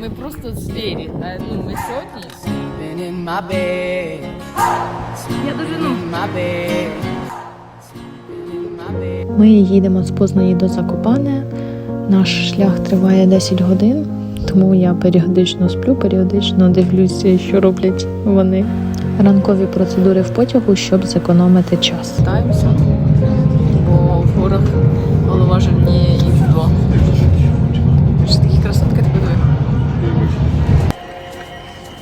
Ми просто звірі. Ну, ми сьогодні. Sleeping in my bed. Я дуже ну. Ми їдемо з Познані до Закопане. Наш шлях триває 10 годин, тому я періодично сплю, періодично дивлюся, що роблять вони. Ранкові процедури в потягу, щоб зекономити час. Питаємося, бо в горах голова жирніє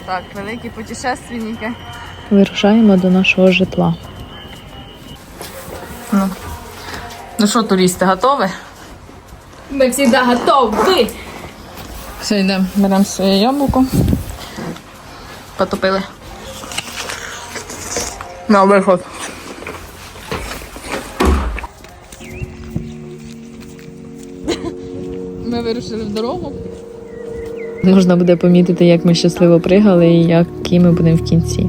Так, великі путешественники. Вирушаємо до нашого житла. Ну, ну що, туристи, готові? Ми завжди готові. Все, йдемо, беремо своє яблуко. Потопили. На виход. Ми вирушили в дорогу. Можна буде помітити, як ми щасливо пригали і які ми будемо в кінці.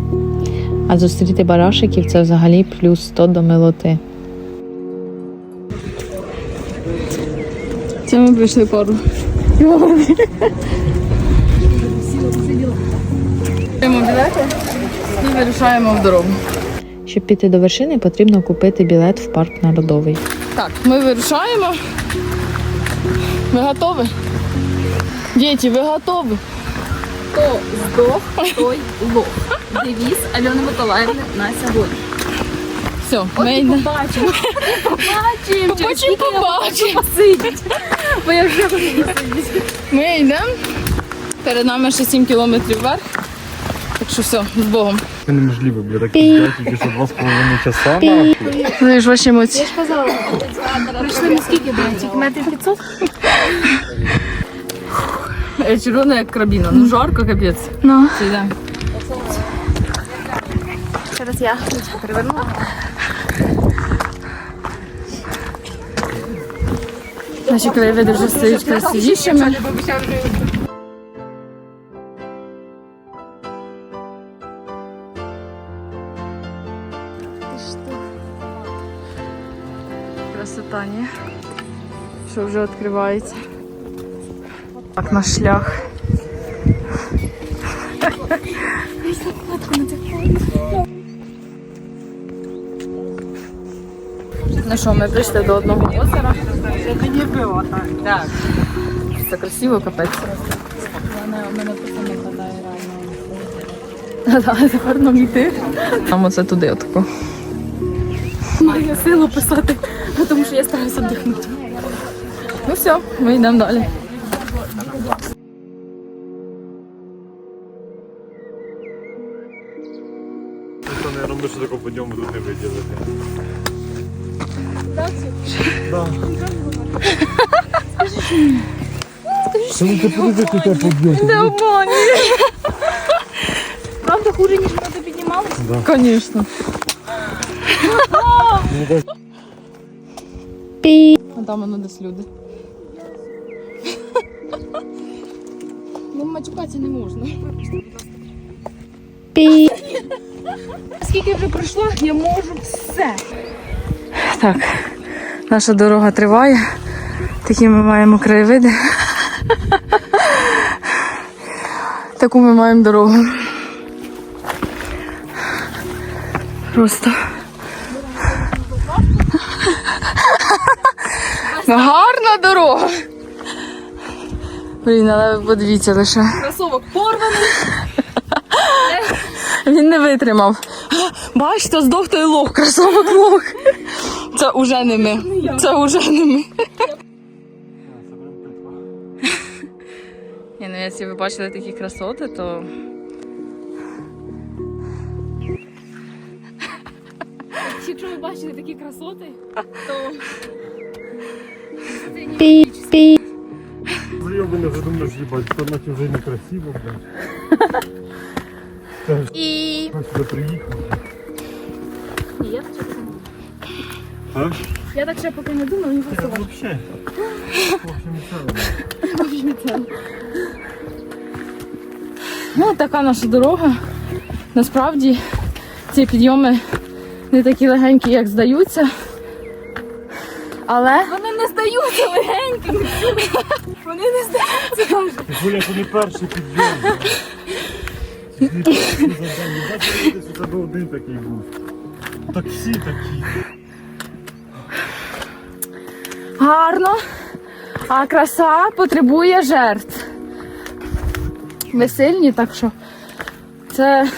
А зустріти барашиків це взагалі плюс 100 до милоти. Це ми прийшли пару. Беремо білети і вирушаємо в дорогу. Щоб піти до вершини, потрібно купити білет в парк народовий. Так, ми вирушаємо. Ви готові? Діти, ви готові? Хто здох, той лох. Девіз Альони Миколаївни на сьогодні. Все, От ми і йдемо. побачимо. Побачимо. Через Побачимо, скільки я побачимо. буду посидіти. Бо я вже. Ми йдемо. Перед нами ще 7 кілометрів вверх. Так що все, з Богом. Це неможливо, бля, так піздять, тільки що два з половиною часа нахуй. Ну ж ваші емоції. Прийшли ми скільки, блядь? Метрів 500? Я червона як крабіна. Ну жарко, капець. Ну. Зараз я переверну. Наші краєвиди вже стають красивішими. Красота, ні? Що вже відкривається. Так, наш шлях. Ну що, ми прийшли до одного озера. Так. Це красиво, капець. Мене просто не хватає реально. Так, тепер нам йти. Там оце туди отако. Маю силу писати, тому що я стараюся вдихнути. Ну все, ми йдемо далі. Це, наверное, ще тако по ньому тут не виділити. Скажи, ти подивись, як тебе поб'ють. Правда, хуже, ніж ми тут піднімалися? Звісно. Пі. А там воно десь люди. Ну, матюкатися не можна. Пі. Скільки вже пройшло, я можу все. Так, наша дорога триває. Такі ми маємо краєвиди. Таку ми маємо дорогу. Просто. Гарна дорога. Блін, але подивіться лише. Кросовок порваний. Він не витримав. Бачите, здох той лох, красавок лох. Це уже не ми. Це уже не ми. Ні, ну якщо ви бачили такі красоти, то. Якщо ви бачили такі красоти, то Вже думаєш, їбать, то наче вже не красиво, бля. і Хто сюди приїхав? Ні, я так ще поки не- я так ще поки не думала, мені просто важко. Вообще. В общем, і цілому. Ну, така наша дорога. Насправді ці підйоми не такі легенькі, як здаються. Але Вони не здаються. Вони Гуля, це не перший підйом. Це не перший завдання. Бачите, десь у тебе один такий був. Так всі такі. Гарно. А краса потребує жертв. Ви сильні, так що це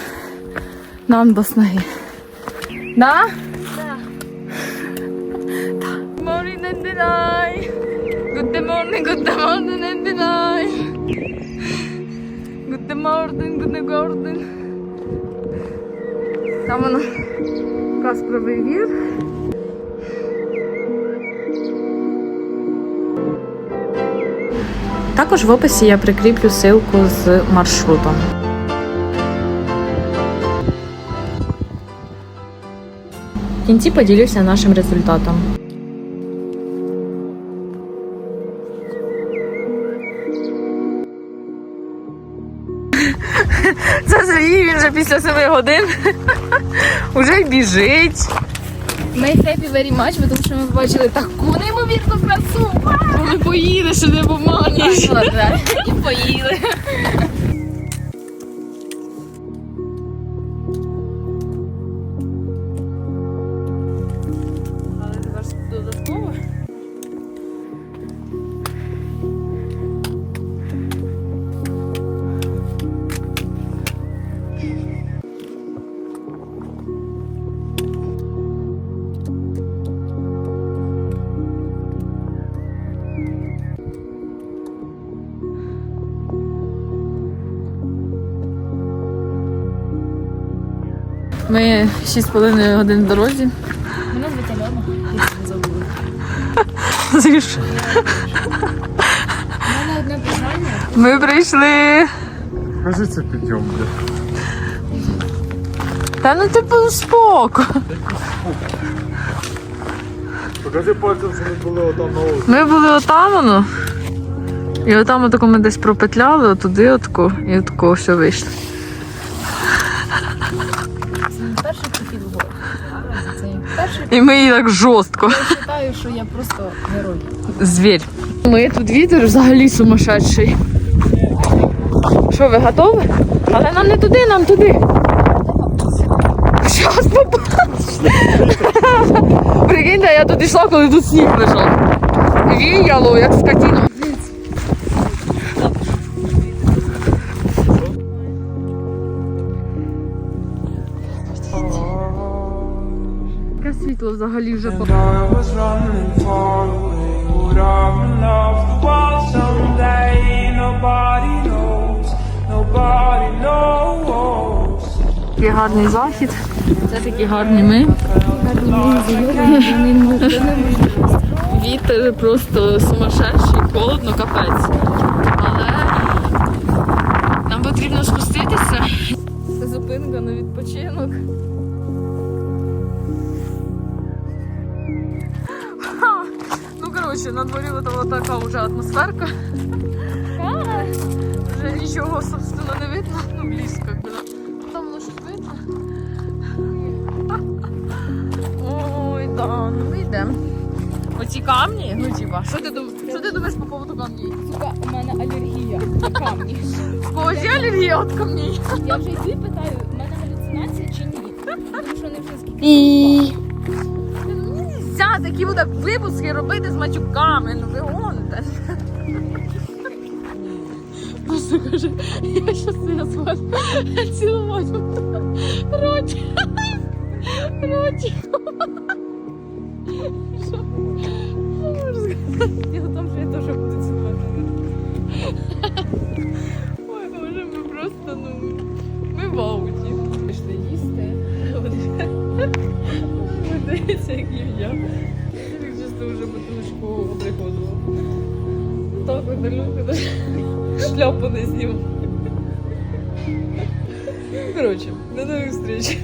нам до снаги. Да? Morning, good morning and the night. Good morning, good morning. Там воно Каспровий вір. Також в описі я прикріплю ссылку з маршрутом. В кінці поділюся нашим результатом. Це Сергій, він вже після 7 годин вже й біжить. Ми happy very much, тому що ми побачили таку неймовірну красу. Ми поїли, що не поманіш. І поїли. Ми 6,5 годин в дорозі. Мене звуть Альона. Звіж. У мене одне бажання. Ми прийшли. Кажи це підйом, бля. Та ну типу споко. Покажи пальцем, що ми були отам на озері. Ми були отам воно. І отам отако ми десь пропетляли, отуди отако, і отако все вийшло. І ми її так жорстко. Я вважаю, що я просто герой. Звір. Ми тут вітер взагалі сумасшедший. Що, ви готові? Але нам не туди, нам туди. Щас побачите. Прикиньте, я тут йшла, коли тут сніг лежав. Віяло, як скотіна. Nobody knows. Nobody knows. Такий гарний захід. Це такі гарні ми. Вітер просто сумасшедший, холодно, капець. Але нам потрібно спуститися. Це зупинка на відпочинок. Коротше, на дворі от така вже атмосферка. Вже нічого, собственно, не видно. Ну, близько, Там воно щось видно. Ой, да, ну ми йдемо. Оці камні, ну типа, що ти думаєш, що ти думаєш по поводу камней? Сука, у мене алергія на камні. В є алергія від камней? Я вже йду і питаю, у мене галюцинація чи ні? Тому що вони вже скільки. Нельзя такі буде випуски робити з матюками, ну ви гоните. Просто каже, я щас я з вами цілувати буду. Роті. Роті. Що? Діло в я теж буду цілувати. Ой, боже, ми просто, ну, ми в ауті. Пішли їсти. Дивіться, як я. Потрошку приходила. Так, люди шляпу не знімав. Коротше, до нових зустріч.